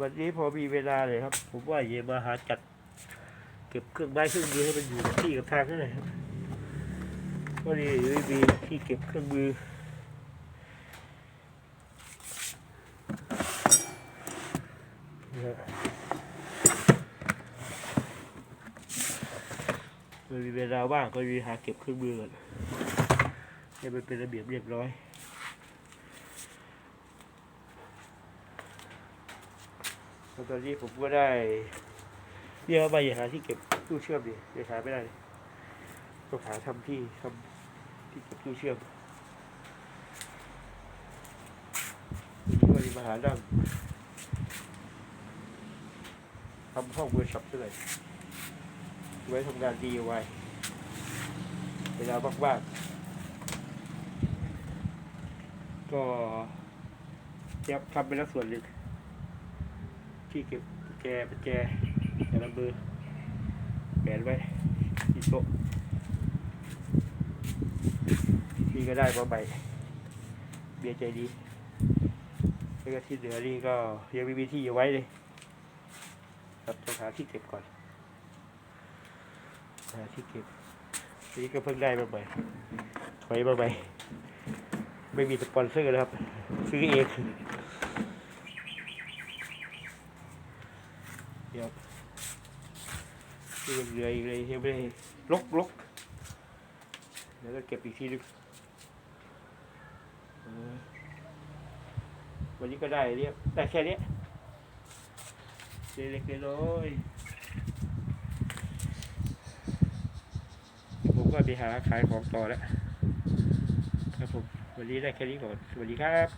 วันนี้พอมีเวลาเลยครับ ผมว่าเยมาหาจัด เก็บเครื่องไม้เครื่องมือให้มันอยู่ที่กับทางนั่นแหละครับก็ดีไม่มีที่เก็บเครื่องมือนะครับไม่มีเวลาว่างก็มีหาเก็บเครื่องมือก่อนให้มันเป็นระเบียบเรียบร้อย แล้วตอนนี้ผมก็ได้เรียกว่าไปหาที่เก็บตู้เชื่อมดิเดี๋ยวหาไม่ได้ต้องหาทำที่ทำที่เก็บตู้เชื่อมวันนี้ก็เลยมาหาดังทำห้องเวิร์กช็อปด้วยไว้ทำงานดีไว้เวลาว่างๆก็เตรียมทำเป็นลักส่วนหนึ่ง ที่เก็บกุญแจประแจแต่ละเบอร์แขวนไว้ที่โต๊ะนี่ก็ได้มาใหม่เบียร์ใจดีแล้วก็ที่เหลือนี่ก็ยังไม่มีที่เอาไว้เลยครับต้องหาที่เก็บก่อนหาที่เก็บนี่ก็เพิ่งได้มาใหม่ถอยมาใหม่ไม่มีสปอนเซอร์นะครับ ซื้อเอง เดี๋ยวเหลืออีกเลยยังไม่ได้ลกลกเดี๋ยวก็เก็บอีกทีนึงวันนี้ก็ได้เรียบได้แค่นี้ยเล็กๆน้อยผมก็ไปหาขายของต่อแล้วครับผมวันนี้ได้แค่นี้ก่อนสวัสดีครับ